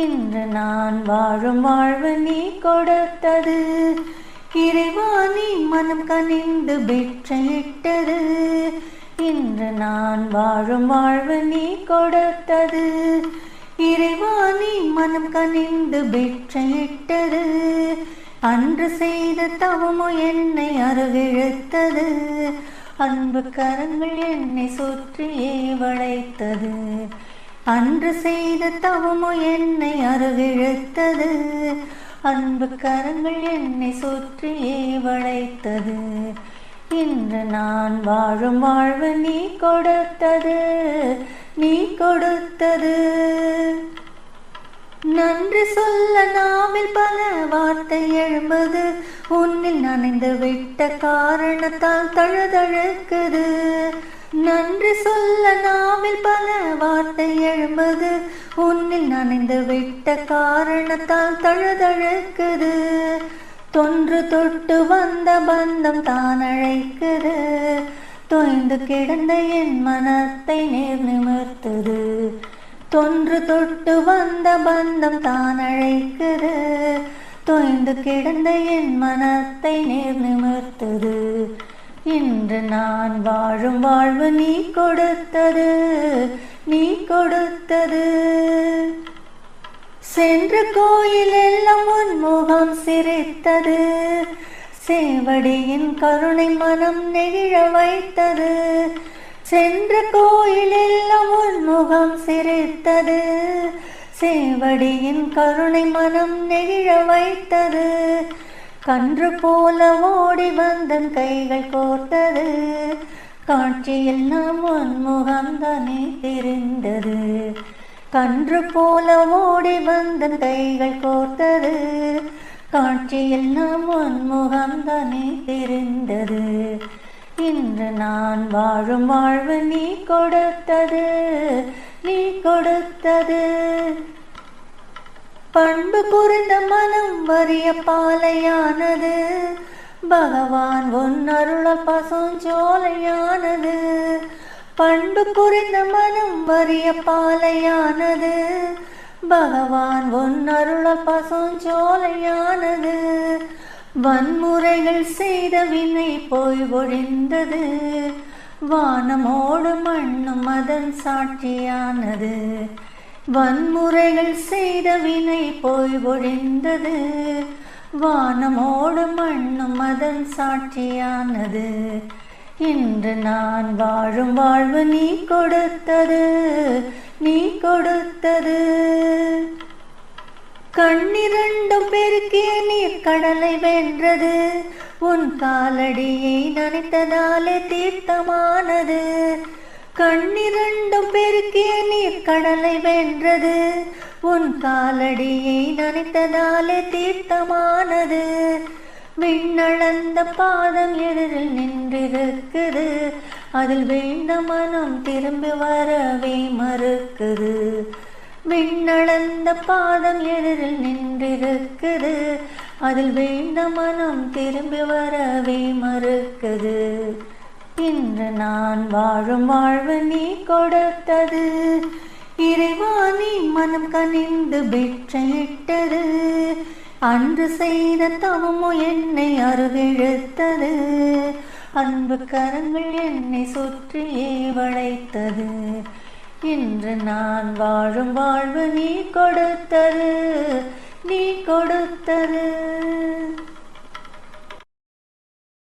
இன்று நான் வாழும் வாழ்வு நீ கொடுத்தது. இறைவானி மனம் கனிந்து பிட்சையிட்டது இன்று நான் வாழும் வாழ்வு நீ கொடுத்தது. இறைவாணி மனம் கனிந்து பிட்சையிட்டது அன்று செய்த தவமோ என்னை அருகிழுத்தது. அன்பு கரங்கள் என்னை சுற்றியே வளைத்தது. அன்று செய்த தவமோ என்னை அருகிழுத்தது. அன்பு கரங்கள் என்னை சுற்றியே வளைத்தது. இன்று நான் வாழும் வாழ்வு நீ கொடுத்தது. நீ கொடுத்தது. நன்றி சொல்ல நாமில் பல வார்த்தை எழும்பது. உன்னில் நனைந்து விட்ட காரணத்தால் தழுதழுக்குது. நன்றி சொல்ல நாமில் பல வார்த்தை எழும்பது. உன்னில் நனைந்து விட்ட காரணத்தால் தழுதழுக்குது. தொன்று தொட்டு வந்த பந்தம் தான் அழைக்குது. தொய்ந்து கிடந்த என் மனத்தை நேர் நிமிர்த்தது. தொன்று தொட்டு வந்த பந்தம் தான் அழைக்குது. தொய்ந்து கிடந்த என் மனத்தை நேர் நிமிர்த்தது. இன்று நான் வாழும் வாழ்வு நீ கொடுத்தது நீ கொடுத்தது. சென்ற கோயில் எல்லாம் உன் முகம் சிரித்தது சேவடியின் கருணை மனம் நெகிழ வைத்தது. சென்ற கோயில் எல்லாம் உன் முகம் சிரித்தது சேவடியின் கருணை மனம் நெகிழ வைத்தது. கன்று போல ஓடி வந்தன் கைகள் கோர்த்தது. காட்சியில் நாம் உன்முகம்தானே தெரிந்தது. கன்று போல ஓடி வந்தன் கைகள் கோர்த்தது. காட்சியில் நாம் உன்முகம்தானே தெரிந்தது. இன்று நான் வாழும் வாழ்வு நீ கொடுத்தது. நீ கொடுத்தது. பண்பு புரிந்த மனம் வறிய பாலையானது. பகவான் உன் அருள பசுஞ்சோலையானது பண்பு புரிந்த மனம் வறிய பாலையானது. பகவான் உன் அருள பசுஞ்சோலையானது வன்முறைகள் செய்த வினை போய் ஒழிந்தது. வானமோடு மண்ணும் அதன் சாட்சியானது. வன்முறைகள் செய்த வினை போய் ஒழிந்தது. வானமோடு மண்ணும் அதன் சாட்சியானது. இன்று நான் வாழும் வாழ்வு நீ கொடுத்தது. நீ கொடுத்தது. கண்ணிரண்டும் பெருக்கிய நீர் கடலை வென்றது. உன் காலடியை நனைத்ததாலே தீர்த்தமானது. கண்ணிரண்டும் பெருக்கே நீர் கடலை வென்றது. உன் காலடியை நனைத்ததாலே தீர்த்தமானது. விண்ணளந்த பாதம் எதிரில் நின்றிருக்குது. அதில் வீழ்ந்த மனம் திரும்பி வரவே மறுக்குது. விண்ணளந்த பாதம் எதிரில் நின்றிருக்குது. அதில் வீழ்ந்த மனம் திரும்பி வரவே மறுக்குது. இன்று நான் வாழும் வாழ்வு நீ கொடுத்தது. இறைவா நீ மனம் கனிந்து பிட்சையிட்டது அன்று செய்த தவமோ என்னை அருகிழுத்தது. அன்பு கரங்கள் என்னை சுற்றியே வளைத்தது. இன்று நான் வாழும் வாழ்வு நீ கொடுத்தது. நீ கொடுத்தது.